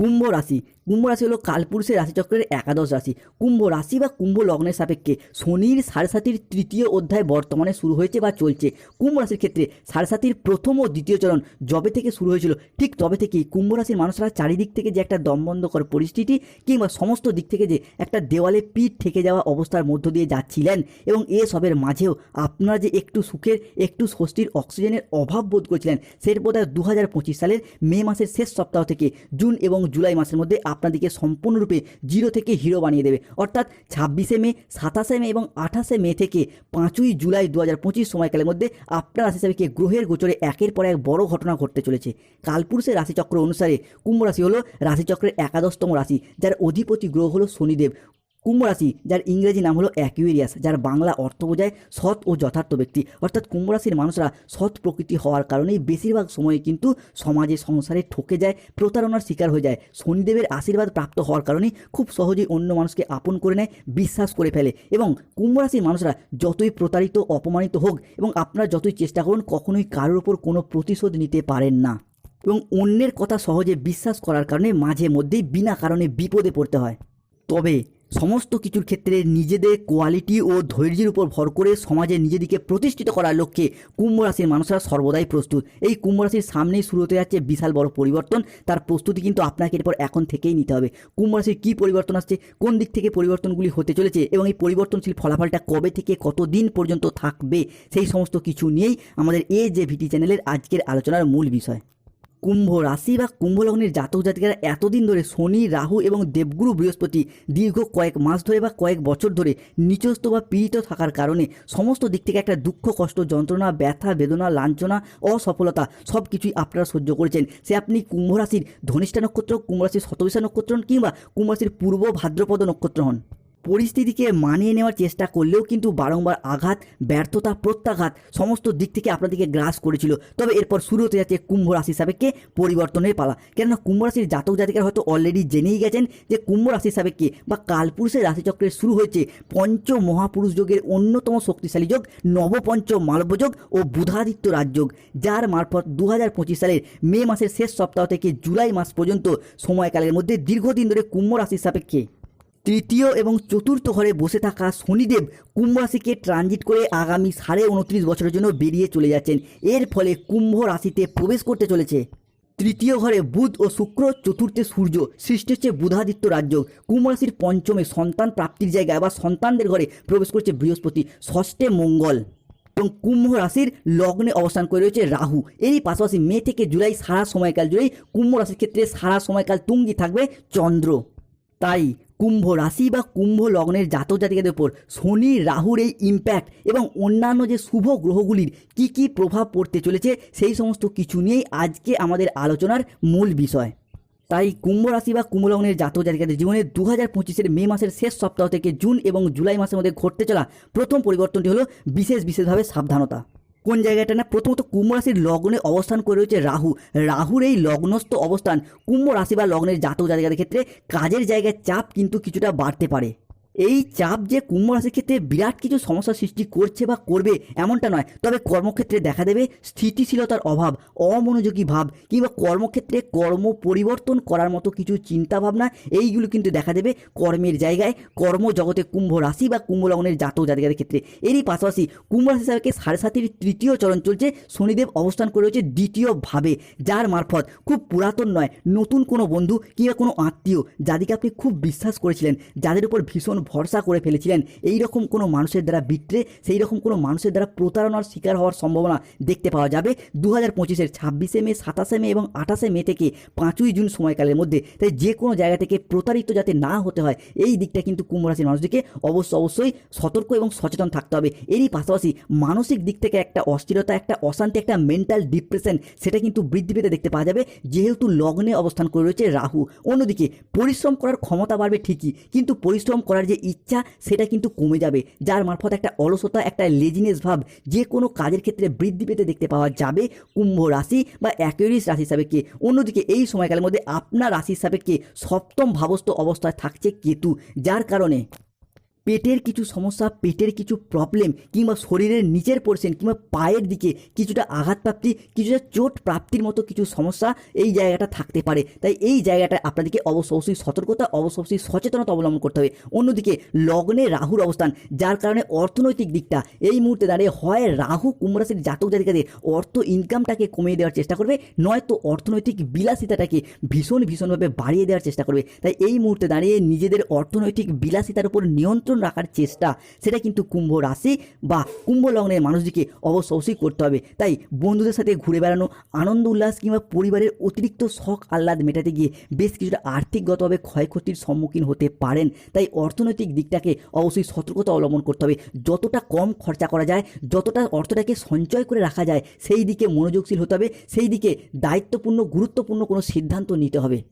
কুম্ভ রাশি। কুম্ভ রাশি হলো কালপুরুষের রাশিচক্রের একাদশ রাশি। কুম্ভ রাশি বা কুম্ভ লগ্নের সাপেক্ষে শনির সাড়ে তৃতীয় অধ্যায় বর্তমানে শুরু হয়েছে বা চলছে। কুম্ভ রাশির ক্ষেত্রে সাড়ে প্রথম ও দ্বিতীয় চরণ যবে থেকে শুরু হয়েছিল, ঠিক তবে থেকেই কুম্ভ রাশির মানুষরা চারিদিক থেকে যে একটা দমবন্ধকর পরিস্থিতি কিংবা সমস্ত দিক থেকে যে একটা দেওয়ালে পিঠ ঠেকে যাওয়া অবস্থার মধ্য দিয়ে যাচ্ছিলেন এবং এসবের মাঝেও আপনারা যে একটু সুখের, একটু স্বস্তির অক্সিজেনের অভাব বোধ করেছিলেন, সের বোধহয় দু হাজার পঁচিশ সালের মে মাসের শেষ সপ্তাহ থেকে জুন এবং জুলাই মাসের মধ্যে আপনাদেরকে সম্পূর্ণরূপে জিরো থেকে হিরো বানিয়ে দেবে। অর্থাৎ ছাব্বিশে মে, সাতাশে মে এবং আঠাশে মে থেকে পাঁচই জুলাই দু হাজার পঁচিশ সময়কালের মধ্যে আপনার রাশি হিসাবে গ্রহের গোচরে একের পর এক বড় ঘটনা ঘটতে চলেছে? কালপুরুষের রাশিচক্র অনুসারে কুম্ভ রাশি হলো রাশিচক্রের একাদশতম রাশি, যার অধিপতি গ্রহ হলো শনিদেব। কুম্ভ রাশি যার ইংরেজি নাম হলো অ্যাকুয়েরিয়াস যার বাংলা অর্থ বোঝায় সৎ ও যথার্থ ব্যক্তি। অর্থাৎ কুম্ভ রাশির মানুষরা সৎ প্রকৃতি হওয়ার কারণেই বেশিরভাগ সময়ে কিন্তু সমাজে, সংসারে ঠকে যায়, প্রতারণার শিকার হয়ে যায়। শনিদেবের আশীর্বাদ প্রাপ্ত হওয়ার কারণেই খুব সহজেই অন্য মানুষকে আপন করে নেয়, বিশ্বাস করে ফেলে এবং কুম্ভ রাশির মানুষরা যতই প্রতারিত, অপমানিত হোক এবং আপনারা যতই চেষ্টা করুন, কখনোই কারোর ওপর কোনো প্রতিশোধ নিতে পারেন না। এবং অন্যের কথা সহজে বিশ্বাস করার কারণে মাঝে মধ্যেই বিনা কারণে বিপদে পড়তে হয়। তবে সমস্ত কিছুর ক্ষেত্রে নিজেদের কোয়ালিটি ও ধৈর্যের উপর ভর করে সমাজে নিজেদেরকে প্রতিষ্ঠিত করার লক্ষ্যে কুম্ভ রাশির মানুষরা সর্বদাই প্রস্তুত। এই কুম্ভ রাশির সামনেই শুরু হতে যাচ্ছে বিশাল বড় পরিবর্তন। তার প্রস্তুতি কিন্তু আপনাকে এরপর এখন থেকেই নিতে হবে। কুম্ভ রাশির কী পরিবর্তন আসছে, কোন দিক থেকে পরিবর্তনগুলি হতে চলেছে এবং এই পরিবর্তনশীল ফলাফলটা কবে থেকে কত দিন পর্যন্ত থাকবে, সেই সমস্ত কিছু নিয়েই আমাদের এ যে ভিটি চ্যানেলের আজকের আলোচনার মূল বিষয়। কুম্ভ রাশি বা কুম্ভ লগ্নের জাতক জাতিকারা এতদিন ধরে শনি, রাহু এবং দেবগুরু বৃহস্পতি দীর্ঘ কয়েক মাস ধরে বা কয়েক বছর ধরে নিচস্থ বা পীড়িত থাকার কারণে সমস্ত দিক থেকে একটা দুঃখ, কষ্ট, যন্ত্রণা, ব্যথা, বেদনা, লাঞ্ছনা, অসফলতা সব কিছুই আপনারা সহ্য করেছেন। সে আপনি কুম্ভ রাশির ধনিষ্ঠা নক্ষত্র, কুম্ভ রাশির শতবিশা নক্ষত্র হন কিংবা কুম্ভ রাশির পূর্ব ভাদ্রপদ নক্ষত্র হন। পরিস্থিতিকে মানিয়ে নেওয়ার চেষ্টা করলেও কিন্তু বারংবার আঘাত, ব্যর্থতা, প্রত্যাঘাত সমস্ত দিক থেকে আপনাদেরকে গ্রাস করেছিল। তবে এরপর শুরু হতে যাচ্ছে কুম্ভ রাশি সাপেক্ষে পরিবর্তনের পালা। কেননা কুম্ভ রাশির জাতক জাতিকারা হয়তো অলরেডি জেনেই গেছেন যে কুম্ভ রাশি সাপেক্ষে বা কালপুরুষের রাশিচক্রের শুরু হয়েছে পঞ্চ মহাপুরুষ যোগের অন্যতম শক্তিশালী যোগ নবপঞ্চ মালব্যযোগ ও বুধাদিত্য রাজযোগ যার মারফত দু হাজার পঁচিশ সালের মে মাসের শেষ সপ্তাহ থেকে জুলাই মাস পর্যন্ত সময়কালের মধ্যে দীর্ঘদিন ধরে কুম্ভ রাশির সাপেক্ষে তৃতীয় এবং চতুর্থ ঘরে বসে থাকা শনিদেব কুম্ভ রাশিকে ট্রানজিট করে আগামী সাড়ে উনত্রিশ বছরের জন্য বেরিয়ে চলে যাচ্ছেন। এর ফলে কুম্ভ রাশিতে প্রবেশ করতে চলেছে। তৃতীয় ঘরে বুধ ও শুক্র, চতুর্থে সূর্য, সৃষ্টি হচ্ছে বুধাদিত্য রাজ্য। কুম্ভ রাশির পঞ্চমে সন্তান প্রাপ্তির জায়গায় বা সন্তানদের ঘরে প্রবেশ করছে বৃহস্পতি, ষষ্ঠে মঙ্গল। এবং কুম্ভ রাশির লগ্নে অবস্থান করে রয়েছে রাহু। এরই পাশাপাশি মে থেকে জুলাই সারা সময়কাল জুড়েই কুম্ভ রাশির ক্ষেত্রে সারা সময়কাল তুঙ্গি থাকবে চন্দ্র। তাই কুম্ভ রাশি বা কুম্ভ লগ্নের জাতক জাতিকাদের উপর শনি, রাহুর এই ইম্প্যাক্ট এবং অন্যান্য যে শুভ গ্রহগুলির কি কি প্রভাব পড়তে চলেছে সেই সমস্ত কিছু নিয়েই আজকে আমাদের আলোচনার মূল বিষয়। তাই কুম্ভ রাশি বা কুম্ভ লগ্নের জাতক জাতিকাদের জীবনে দু হাজার পঁচিশের মে মাসের শেষ সপ্তাহ থেকে জুন এবং জুলাই মাসের মধ্যে ঘটতে চলা প্রথম পরিবর্তনটি হলো বিশেষ বিশেষভাবে সাবধানতা। কোন জায়গাটা না প্রথমত কুম্ভ রাশির লগ্নে অবস্থান করে রয়েছে রাহু। রাহুর এই লগ্নস্থ অবস্থান কুম্ভ রাশি বা লগ্নের জাতক জাতিকাদের ক্ষেত্রে কাজের জায়গায় চাপ কিন্তু কিছুটা বাড়তে পারে। এই চাপ যে কুম্ভ রাশির ক্ষেত্রে বিরাট কিছু সমস্যা সৃষ্টি করছে বা করবে এমনটা নয়। তবে কর্মক্ষেত্রে দেখা দেবে স্থিতিশীলতার অভাব, অমনোযোগী ভাব কিংবা কর্মক্ষেত্রে কর্ম পরিবর্তন করার মতো কিছু চিন্তাভাবনা, এইগুলো কিন্তু দেখা দেবে কর্মের জায়গায়। কর্মজগতে কুম্ভ রাশি বা কুম্ভ লগ্নের জাতক জাতিকাদের ক্ষেত্রে। এরই পাশাপাশি কুম্ভ রাশি সাথে সাড়ে সাতির তৃতীয় চরণ চলছে। শনিদেব অবস্থান করে রয়েছে দ্বিতীয় ভাবে যার মারফত খুব পুরাতন নয়, নতুন কোনো বন্ধু কিংবা কোনো আত্মীয় যাদেরকে আপনি খুব বিশ্বাস করেছিলেন, যাদের উপর ভীষণ ভরসা করে ফেলেছিলেন। এই রকম কোনো মানুষের দ্বারা বিট্রে সেই রকম কোনো মানুষের দ্বারা প্রতারণার শিকার হওয়ার সম্ভাবনা দেখতে পাওয়া যাবে দু হাজার পঁচিশের ছাব্বিশে মে, সাতাশে মে এবং আঠাশে মে থেকে পাঁচই জুন সময়কালের মধ্যে। তাই যে কোনো জায়গা থেকে প্রতারিত যাতে না হতে হয়, এই দিকটা কিন্তু কুম্ভ রাশির মানুষদেরকে অবশ্য অবশ্যই সতর্ক এবং সচেতন থাকতে হবে। এরই পাশাপাশি মানসিক দিক থেকে একটা অস্থিরতা, একটা অশান্তি, একটা মেন্টাল ডিপ্রেশন সেটা কিন্তু বৃদ্ধি পেতে দেখতে পাওয়া যাবে। যেহেতু লগ্নে অবস্থান করে রয়েছে রাহু, অন্যদিকে পরিশ্রম করার ক্ষমতা বাড়বে ঠিকই, কিন্তু পরিশ্রম করার যে ইচ্ছা সেটা কিন্তু কমে যাবে, যার মারফত একটা অলসতা, একটা লেজিনেস ভাব যে কোনো কাজের ক্ষেত্রে বৃদ্ধি পেতে দেখতে পাওয়া যাবে কুম্ভ রাশি বা অ্যাকুয়ারিস রাশি সাপেক্ষে অন্যদিকে এই সময়কালের মধ্যে আপনার রাশির সাপেক্ষে সপ্তম ভাবস্থ অবস্থায় থাকছে কেতু, যার কারণে পেটের কিছু সমস্যা, পেটের কিছু প্রবলেম কিংবা শরীরের নিচের পোর্শন কিংবা পায়ের দিকে কিছুটা আঘাতপ্রাপ্তি, কিছুটা চোট প্রাপ্তির মতো কিছু সমস্যা এই জায়গাটা থাকতে পারে। তাই এই জায়গাটা আপনাদেরকে অবশ্য অবশ্যই সতর্কতা, অবশ্য অবশ্যই সচেতনতা অবলম্বন করতে হবে। অন্যদিকে লগ্নে রাহুর অবস্থান, যার কারণে অর্থনৈতিক দিকটা, এই মুহূর্তে দাঁড়িয়ে হয় রাহু কুম্ভ রাশির জাতক জাতিকাদের অর্থ ইনকামটাকে কমিয়ে দেওয়ার চেষ্টা করবে, নয়তো অর্থনৈতিক বিলাসিতাটাকে ভীষণ ভীষণভাবে বাড়িয়ে দেওয়ার চেষ্টা করবে। তাই এই মুহূর্তে দাঁড়িয়ে নিজেদের অর্থনৈতিক বিলাসিতার উপর নিয়ন্ত্রণ রাখার চেষ্টা, সেটা কিন্তু কুম্ভ রাশি বা কুম্ভ লগ্নের মানুষদিকে অবশ্য অবশ্যই করতে হবে। তাই বন্ধুদের সাথে ঘুরে বেড়ানো, আনন্দ উল্লাস কিংবা পরিবারের অতিরিক্ত শখ আহ্লাদ মেটাতে গিয়ে বেশ কিছুটা আর্থিকগতভাবে ক্ষয়ক্ষতির সম্মুখীন হতে পারেন। তাই অর্থনৈতিক দিকটাকে অবশ্যই সতর্কতা অবলম্বন করতে হবে। যতটা কম খরচা করা যায়, যতটা অর্থটাকে সঞ্চয় করে রাখা যায়, সেই দিকে মনোযোগশীল হতে হবে। সেই দিকে দায়িত্বপূর্ণ, গুরুত্বপূর্ণ কোনো সিদ্ধান্ত নিতে হবে।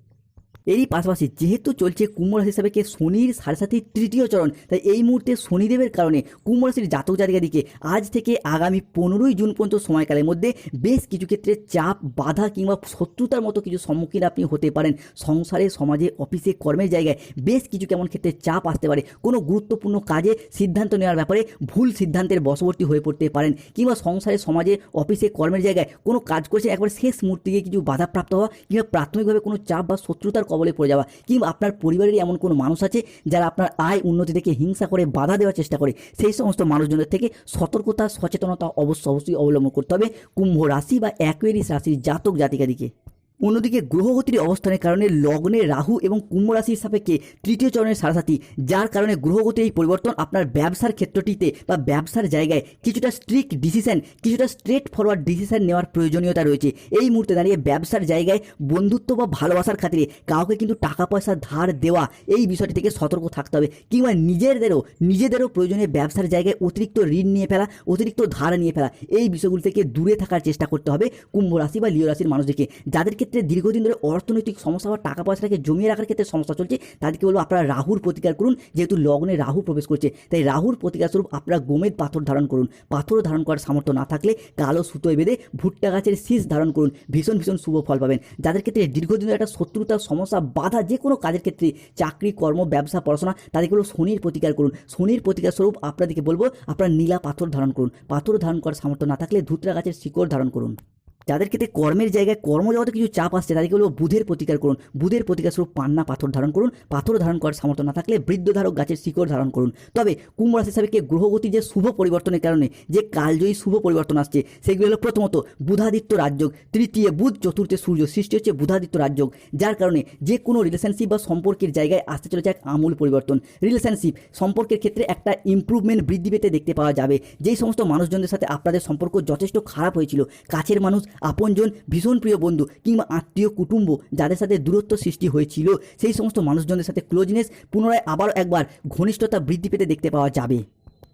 এরই পাশাপাশি যেহেতু চলছে কুম্ভ রাশি হিসাবে শনির সাড়ে সাথে তৃতীয় চরণ, তাই এই মুহূর্তে শনিদেবের কারণে কুম্ভ রাশির জাতক জাতিকাদিকে আজ থেকে আগামী পনেরোই জুন পর্যন্ত সময়কালের মধ্যে বেশ কিছু ক্ষেত্রে চাপ, বাধা কিংবা শত্রুতার মতো কিছু সম্মুখীন আপনি হতে পারেন। সংসারে, সমাজে, অফিসে, কর্মের জায়গায় বেশ কিছু কেমন ক্ষেত্রে চাপ আসতে পারে। কোনো গুরুত্বপূর্ণ কাজে সিদ্ধান্ত নেওয়ার ব্যাপারে ভুল সিদ্ধান্তের বশবর্তী হয়ে পড়তে পারেন কিংবা সংসারে, সমাজে, অফিসে, কর্মের জায়গায় কোনো কাজ করছে একবার শেষ মুহূর্তে গিয়ে কিছু বাধাপ্রাপ্ত হওয়া কিংবা প্রাথমিকভাবে কোনো চাপ বা শত্রুতার কবলে পড়ে যাওয়া। কিংবা আপনার পরিবারের এমন কোনো মানুষ আছে যারা আপনার আয় উন্নতি থেকে হিংসা করে বাধা দেওয়ার চেষ্টা করে? সেই সমস্ত মানুষজনের থেকে সতর্কতা, সচেতনতা অবশ্য অবশ্যই অবলম্বন করতে হবে। কুম্ভ রাশি বা অ্যাকুয়ারিস রাশির জাতক জাতিকাদিকে। অন্যদিকে গ্রহগতির অবস্থানের কারণে লগ্নে রাহু এবং কুম্ভ রাশির সাপেক্ষে তৃতীয় চরণের সারাসাথী, যার কারণে গ্রহগতির এই পরিবর্তন আপনার ব্যবসার ক্ষেত্রটিতে বা ব্যবসার জায়গায় কিছুটা স্ট্রিক্ট ডিসিশন কিছুটা স্ট্রেট ফরওয়ার্ড ডিসিশন নেওয়ার প্রয়োজনীয়তা রয়েছে। এই মুহূর্তে দাঁড়িয়ে ব্যবসার জায়গায় বন্ধুত্ব বা ভালোবাসার খাতিরে কাউকে কিন্তু টাকা পয়সা ধার দেওয়া, এই বিষয়টি থেকে সতর্ক থাকতে হবে কিংবা নিজেদেরও নিজেদেরও প্রয়োজনে ব্যবসার জায়গায় অতিরিক্ত ঋণ নিয়ে ফেলা, অতিরিক্ত ধার নিয়ে ফেলা, এই বিষয়গুলি থেকে দূরে থাকার চেষ্টা করতে হবে কুম্ভ রাশি বা লিও রাশির মানুষদেরকে যাদের ক্ষেত্রে দীর্ঘদিন ধরে অর্থনৈতিক সমস্যা বা টাকা পয়সাটাকে জমিয়ে রাখার ক্ষেত্রে সমস্যা চলছে, তাদেরকে বলব আপনারা রাহুর প্রতিকার করুন, যেহেতু লগ্নে রাহু প্রবেশ করছে। তাই রাহুর প্রতিকার স্বরূপ আপনারা গোমেদ পাথর ধারণ করুন। পাথর ধারণ করার সামর্থ্য না থাকলে কালো সুতোয় বেঁধে ভুট্টা গাছের শীষ ধারণ করুন। ভীষণ ভীষণ শুভ ফল পাবেন। যাদের ক্ষেত্রে দীর্ঘদিন ধরে একটা শত্রুতার সমস্যা, বাধা যে কোনো কাজের ক্ষেত্রে চাকরি, কর্ম, ব্যবসা, পড়াশোনা, তাদেরকে বলব শনির প্রতিকার করুন। শনির প্রতিকার স্বরূপ আপনাদেরকে বলব আপনারা নীলা পাথর ধারণ করুন। পাথর ধারণ করার সামর্থ্য না থাকলে ধুতরা গাছের শিকড় ধারণ করুন। যাদের ক্ষেত্রে কর্মের জায়গায় কর্মজগতে কিছু চাপ আসছে, তাদেরকে বলব বুধের প্রতিকার করুন। বুধের প্রতিকার স্বরূপ পান্না, পাথর ধারণ করুন। পাথর ধারণ করার সামর্থ্য না থাকলে বৃদ্ধধারক গাছের শিকড় ধারণ করুন। তবে কুম্ভ রাশি হিসাবে গ্রহগতি যে শুভ পরিবর্তনের কারণে, যে কালজয়ী শুভ পরিবর্তন আসছে, সেগুলি হলো প্রথমত বুধাদিত্য রাজযোগ, তৃতীয় বুধ, চতুর্থে সূর্য, সৃষ্টি হচ্ছে বুধাদিত্য রাজযোগ, যার কারণে যে কোনো রিলেশনশিপ বা সম্পর্কের জায়গায় আসতে চলেছে এক আমূল পরিবর্তন। রিলেশনশিপ সম্পর্কের ক্ষেত্রে একটা ইমপ্রুভমেন্ট বৃদ্ধি পেতে দেখতে পাওয়া যাবে। যেই সমস্ত মানুষজনদের সাথে আপনাদের সম্পর্ক যথেষ্ট খারাপ হয়েছিল, কাছের মানুষ আপনজন ভীষণ প্রিয় বন্ধু কিংবা আত্মীয় কুটুম্ব যাদের সাথে দূরত্ব সৃষ্টি হয়েছিল, সেই সমস্ত মানুষজনদের সাথে ক্লোজনেস পুনরায় আবার একবার ঘনিষ্ঠতা বৃদ্ধি পেতে দেখতে পাওয়া যাবে।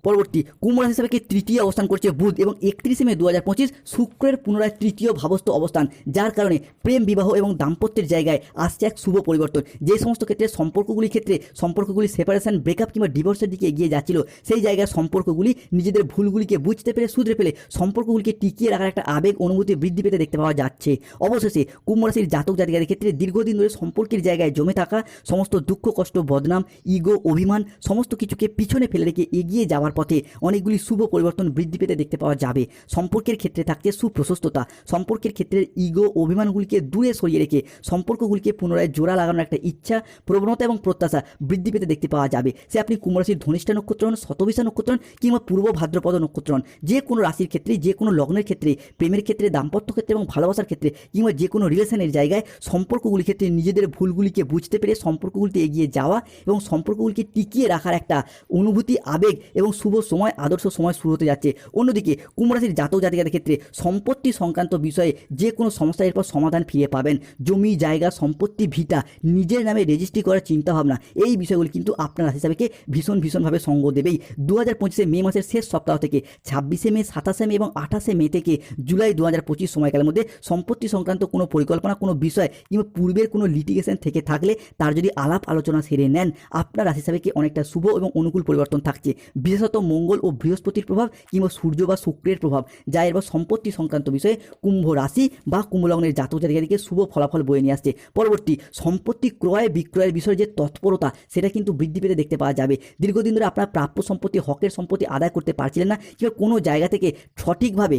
পরবর্তী কুম্ভ রাশি হিসাবে তৃতীয় অবস্থান করছে বুধ এবং একত্রিশে মে দু হাজার পঁচিশ শুক্রের পুনরায় তৃতীয় ভাবস্থ অবস্থান, যার কারণে প্রেম বিবাহ এবং দাম্পত্যের জায়গায় আসছে এক শুভ পরিবর্তন। যে সমস্ত ক্ষেত্রে সম্পর্কগুলির ক্ষেত্রে সম্পর্কগুলি সেপারেশন ব্রেকআপ কিংবা ডিভোর্সের দিকে এগিয়ে যাচ্ছিল, সেই জায়গায় সম্পর্কগুলি নিজেদের ভুলগুলিকে বুঝতে পেরে শুধরে ফেলে সম্পর্কগুলিকে টিকিয়ে রাখার একটা আবেগ অনুভূতি বৃদ্ধি পেতে দেখতে পাওয়া যাচ্ছে। অবশেষে কুম্ভ রাশির জাতক জাতিকাদের ক্ষেত্রে দীর্ঘদিন ধরে সম্পর্কের জায়গায় জমে থাকা, সমস্ত দুঃখ, কষ্ট, বদনাম ইগো অভিমান, সমস্ত কিছুকে পিছনে ফেলে রেখে এগিয়ে যাওয়ার পথে অনেকগুলি শুভ পরিবর্তন বৃদ্ধি পেতে দেখতে পাওয়া যাবে। সম্পর্কের ক্ষেত্রে থাকছে সুপ্রশস্ততা। সম্পর্কের ক্ষেত্রে ইগো অভিমানগুলিকে দূরে সরিয়ে রেখে সম্পর্কগুলিকে পুনরায় জোড়া লাগানোর একটা ইচ্ছা, প্রবণতা এবং প্রত্যাশা বৃদ্ধি পেতে দেখতে পাওয়া যাবে। সে আপনি কুম্ভরাশির ধনিষ্ঠা নক্ষত্র হন শতবিশা নক্ষত্র হন কিংবা পূর্ব ভাদ্রপদ নক্ষত্র হন যে কোনো রাশির ক্ষেত্রে, যে কোনো লগ্নের ক্ষেত্রে, প্রেমের ক্ষেত্রে, দাম্পত্য ক্ষেত্রে এবং ভালোবাসার ক্ষেত্রে কিংবা যে কোনো রিলেশনের জায়গায় সম্পর্কগুলির ক্ষেত্রে নিজেদের ভুলগুলিকে বুঝতে পেরে সম্পর্কগুলিতে এগিয়ে যাওয়া এবং সম্পর্কগুলিকে টিকিয়ে রাখার একটা অনুভূতি, আবেগ এবং শুভ সময়, আদর্শ সময় শুরু হতে যাচ্ছে। অন্যদিকে, কুম্ভরাশির জাতক জাতিকাদের ক্ষেত্রে সম্পত্তি সংক্রান্ত বিষয়ে যে কোনো সমস্যা এরপর সমাধান ফিরে পাবেন। জমি, জায়গা, সম্পত্তি, ভিটা নিজের নামে রেজিস্ট্রি করার চিন্তাভাবনা, এই বিষয়গুলি কিন্তু আপনার রাশি হিসাবে ভীষণ, ভীষণভাবে সঙ্গ দেবেই দু হাজার পঁচিশে মে মাসের শেষ সপ্তাহ থেকে ছাব্বিশে মে, সাতাশে মে এবং আঠাশে মে থেকে জুলাই দু হাজার পঁচিশ সময়কালের মধ্যে সম্পত্তি সংক্রান্ত কোনো পরিকল্পনা, কোনো বিষয় কিংবা পূর্বের কোনো লিটিগেশন থেকে থাকলে তার যদি আলাপ আলোচনা সেরে নেন, আপনার রাশি হিসাবে অনেকটা শুভ এবং অনুকূল পরিবর্তন থাকছে। বিশেষত বিশেষত মঙ্গল ও বৃহস্পতির প্রভাব কিংবা সূর্য বা শুক্রের প্রভাব, যা এরপর সম্পত্তি সংক্রান্ত বিষয়ে কুম্ভ রাশি বা কুম্ভলগ্নের জাতক জাতিকাদিকে শুভ ফলাফল বয়ে নিয়ে আসছে। পরবর্তী সম্পত্তি ক্রয় বিক্রয়ের বিষয়ে যে তৎপরতা, সেটা কিন্তু বৃদ্ধি পেতে দেখতে পাওয়া যাবে। দীর্ঘদিন ধরে আপনার প্রাপ্য সম্পত্তি, হকের সম্পত্তি আদায় করতে পারছিলেন না কিংবা কোনো জায়গা থেকে সঠিকভাবে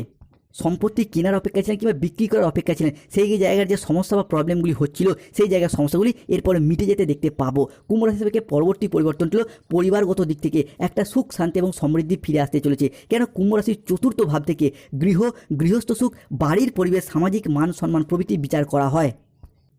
সম্পত্তি কেনার অপেক্ষা ছিলেন কিংবা বিক্রি করার অপেক্ষা ছিলেন, সেই জায়গার যে সমস্যা বা প্রবলেমগুলি হচ্ছিল, সেই জায়গার সমস্যাগুলি এরপরে মিটে যেতে দেখতে পাবো। কুম্ভ রাশি পরবর্তী পরিবর্তন ছিল পরিবারগত দিক থেকে একটা সুখ, শান্তি এবং সমৃদ্ধি ফিরে আসতে চলেছে। কেন কুম্ভ রাশির চতুর্থ ভাব থেকে গৃহ, গৃহস্থ সুখ, বাড়ির পরিবেশ, সামাজিক মান সম্মান প্রভৃতি বিচার করা হয়?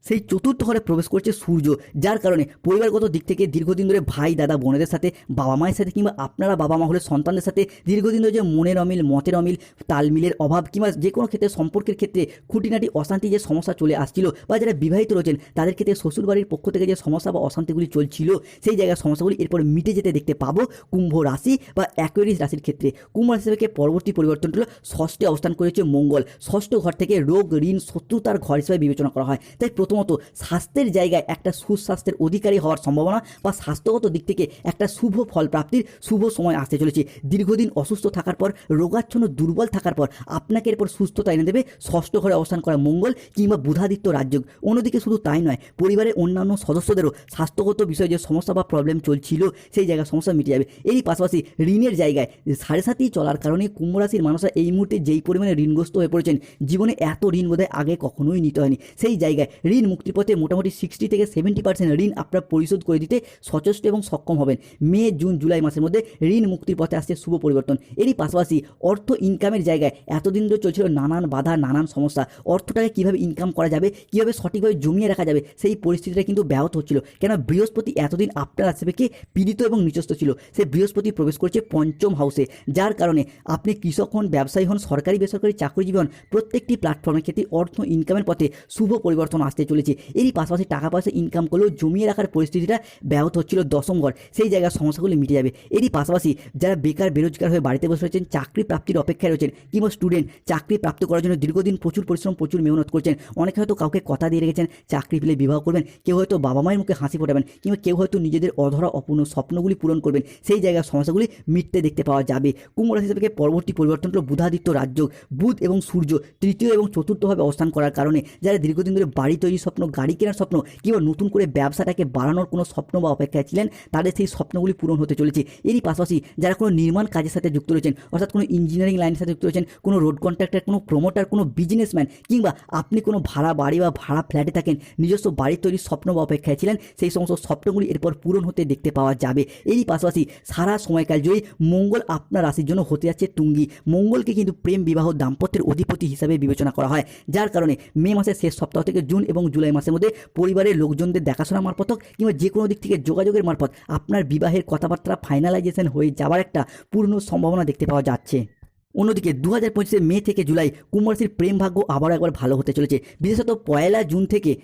সেই চতুর্থ ঘরে প্রবেশ করছে সূর্য, যার কারণে পরিবারগত দিক থেকে দীর্ঘদিন ধরে ভাই, দাদা, বোনেদের সাথে বাবা মায়ের সাথে কিংবা আপনারা বাবা মা হলে সন্তানদের সাথে দীর্ঘদিন ধরে যে মনের অমিল, মতের অমিল, তালমিলের অভাব কিংবা যে কোনো ক্ষেত্রে সম্পর্কের ক্ষেত্রে খুঁটিনাটি, অশান্তি যে সমস্যা চলে আসছিল বা যারা বিবাহিত রয়েছেন, তাদের ক্ষেত্রে শ্বশুরবাড়ির পক্ষ থেকে যে সমস্যা বা অশান্তিগুলি চলছিল, সেই জায়গার সমস্যাগুলি এরপর মিটে যেতে দেখতে পাবো কুম্ভ রাশি বা অ্যাকোয়ারিস রাশির ক্ষেত্রে। কুম্ভ রাশি থেকে পরবর্তী পরিবর্তন হলো ষষ্ঠে অবস্থান করেছে মঙ্গল। ষষ্ঠ ঘর থেকে রোগ, ঋণ, শত্রুতার ঘর হিসেবে বিবেচনা করা হয়। তাই প্রথমত স্বাস্থ্যের জায়গায় একটা সুস্বাস্থ্যের অধিকারী হওয়ার সম্ভাবনা বা স্বাস্থ্যগত দিক থেকে একটা শুভ ফল প্রাপ্তির শুভ সময় আসতে চলেছে। দীর্ঘদিন অসুস্থ থাকার পর, রোগাচ্ছন্ন, দুর্বল থাকার পর আপনাকে এরপর সুস্থতা এনে দেবে। ষষ্ঠ ঘরে অবস্থান করা মঙ্গল কিংবা বুধাদিত্য রাজযোগ। অন্যদিকে শুধু তাই নয়, পরিবারের অন্যান্য সদস্যদেরও স্বাস্থ্যগত বিষয়ে যে সমস্যা বা প্রবলেম চলছিল, সেই জায়গায় সমস্যা মিটে যাবে। এরই পাশাপাশি ঋণের জায়গায় সাড়ে সাতই চলার কারণে কুম্ভ রাশির মানুষরা এই মুহূর্তে যেই পরিমাণে ঋণগ্রস্ত হয়ে পড়েছেন, জীবনে এত ঋণ বোধহয় আগে কখনোই নিতে হয়নি। সেই জায়গায় ঋণ মুক্তির পথে মোটামুটি সিক্সটি থেকে সেভেন্টি পার্সেন্ট ঋণ আপনারা পরিশোধ করে দিতে সচেষ্ট এবং সক্ষম হবেন। মে, জুন, জুলাই মাসের মধ্যে ঋণ মুক্তির পথে আসছে শুভ পরিবর্তন। এরই পাশাপাশি অর্থ ইনকামের জায়গায় এতদিন ধরে চলছিল নানান বাধা, নানান সমস্যা। অর্থটাকে কীভাবে ইনকাম করা যাবে, কীভাবে সঠিকভাবে জমিয়ে রাখা যাবে, সেই পরিস্থিতিটা কিন্তু ব্যাহত হচ্ছিল। কেন বৃহস্পতি এতদিন আপনার আশেপাশে পীড়িত এবং নিচস্ত ছিল। সে বৃহস্পতি প্রবেশ করছে পঞ্চম হাউসে যার কারণে আপনি কৃষক হন, ব্যবসায়ী হন, সরকারি বেসরকারি চাকরিজীবী হন, প্রত্যেকটি প্ল্যাটফর্মের ক্ষেত্রে অর্থ ইনকামের পথে শুভ পরিবর্তন আসতে চলেছে এরই পাশাপাশি টাকা পয়সা ইনকাম করলেও জমিয়ে রাখার পরিস্থিতিটা ব্যাহত হচ্ছিল দশম ঘর। সেই জায়গার সমস্যাগুলি মিটে যাবে। এরই পাশাপাশি যারা বেকার, বেরোজগার হয়ে বাড়িতে বসে রয়েছেন চাকরি প্রাপ্তির অপেক্ষায় রয়েছেন, কিংবা স্টুডেন্ট চাকরি প্রাপ্ত করার জন্য দীর্ঘদিন প্রচুর পরিশ্রম, প্রচুর মেহনত করছেন, অনেকে হয়তো কাউকে কথা দিয়ে রেখেছেন, চাকরি পেলে বিবাহ করবেন, কেউ হয়তো বাবা মায়ের মুখে হাসি ফোটাবেন, কিংবা কেউ হয়তো নিজেদের অধরা, অপূর্ণ স্বপ্নগুলি পূরণ করবেন। সেই জায়গার সমস্যাগুলি মিটতে দেখতে পাওয়া যাবে। কুম্ভ রাশি থেকে পরবর্তী পরিবর্তন হলো বুধাদিত্য রাজ্য বুধ এবং সূর্য তৃতীয় এবং চতুর্থভাবে অবস্থান করার কারণে, যারা দীর্ঘদিন ধরে বাড়ি তৈরির স্বপ্ন, গাড়ি কেনার স্বপ্ন, কিংবা নতুন করে ব্যবসাটাকে বাড়ানোর কোনো স্বপ্ন বা অপেক্ষায় ছিলেন, তাদের সেই স্বপ্নগুলি পূরণ হতে চলেছে। এরই পাশাপাশি যারা কোনো নির্মাণ কাজের সাথে যুক্ত রয়েছেন, অর্থাৎ কোনো ইঞ্জিনিয়ারিং লাইনের সাথে যুক্ত রয়েছেন, কোনো রোড কন্ট্রাক্টর কোনো প্রমোটার কোনো বিজনেসম্যান কিংবা আপনি কোনো ভাড়া বাড়ি বা ভাড়া ফ্ল্যাটে থাকেন, নিজস্ব বাড়ি তৈরির স্বপ্ন বা অপেক্ষায় ছিলেন, সেই সমস্ত স্বপ্নগুলি এরপর পূরণ হতে দেখতে পাওয়া যাবে। এরই পাশাপাশি সারা সময়কাল জয়ী মঙ্গল আপনার রাশির জন্য হতে যাচ্ছে তুঙ্গি। মঙ্গলকে কিন্তু প্রেম, বিবাহ, দাম্পত্যের অধিপতি হিসাবে বিবেচনা করা হয়, যার কারণে মে মাসের শেষ সপ্তাহ থেকে জুন এবং জুলাই মাসের মধ্যে পরিবারের লোকজনদের দেখাশোনা মারফত হোক কিংবা যে কোনো দিক থেকে যোগাযোগের মারফত আপনার বিবাহের কথাবার্তা ফাইনালাইজেশন হয়ে যাওয়ার একটা পূর্ণ সম্ভাবনা দেখতে পাওয়া যাচ্ছে। অন্যদিকে দু হাজার পঁচিশে মে থেকে জুলাই কুম্ভ রাশির প্রেম ভাগ্য আবার একবার ভালো হতে চলেছে। বিশেষত পয়লা জুন থেকে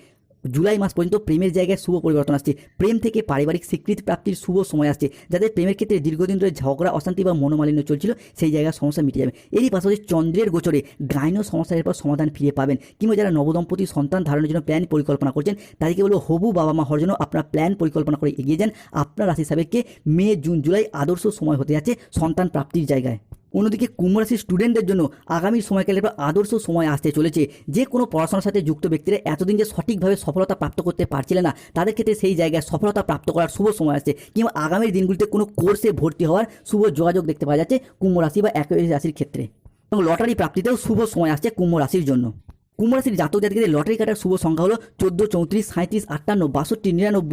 জুলাই মাস পর্যন্ত প্রেমের জায়গায় শুভ পরিবর্তন আসছে। প্রেম থেকে পারিবারিক স্বীকৃতি প্রাপ্তির শুভ সময় আসছে। যাদের প্রেমের ক্ষেত্রে দীর্ঘদিন ধরে ঝগড়া, অশান্তি বা মনোমালিন্য চলছিল, সেই জায়গার সমস্যা মিটে যাবে। এরই পাশাপাশি চন্দ্রের গোচরে গাইন সমস্যার এরপর সমাধান ফিরে পাবেন। কিংবা যারা নবদম্পতি সন্তান ধারণের জন্য প্ল্যান পরিকল্পনা করছেন, তাদেরকে বলব, হবু বাবা মা হওয়ার জন্য আপনার প্ল্যান পরিকল্পনা করে এগিয়ে যান। আপনার রাশি সাবেককে মে, জুন, জুলাই আদর্শ সময় হতে যাচ্ছে সন্তান প্রাপ্তির জায়গায়। অন্যদিকে কুম্ভ রাশির স্টুডেন্টদের জন্য আগামী সময়কালের পর আদর্শ সময় আসতে চলেছে। যে কোনো পড়াশোনার সাথে যুক্ত ব্যক্তিরা এতদিন যে সঠিকভাবে সফলতা প্রাপ্ত করতে পারছিলেন না, তাদের ক্ষেত্রে সেই জায়গায় সফলতা প্রাপ্ত করার শুভ সময় আসছে কিংবা আগামী দিনগুলিতে কোনো কোর্সে ভর্তি হওয়ার শুভ যোগাযোগ দেখতে পাওয়া যাচ্ছে কুম্ভ রাশি বা একই রাশির ক্ষেত্রে। এবং লটারি প্রাপ্তিতেও শুভ সময় আসছে কুম্ভ রাশির জন্য। কুম্ভ রাশির জাতক জাতিকাদের লটারি কাটার শুভ সংখ্যা হলো চোদ্দ, চৌত্রিশ সাঁত্রিশ আটান্ন, বাষট্টি, নিরানব্বই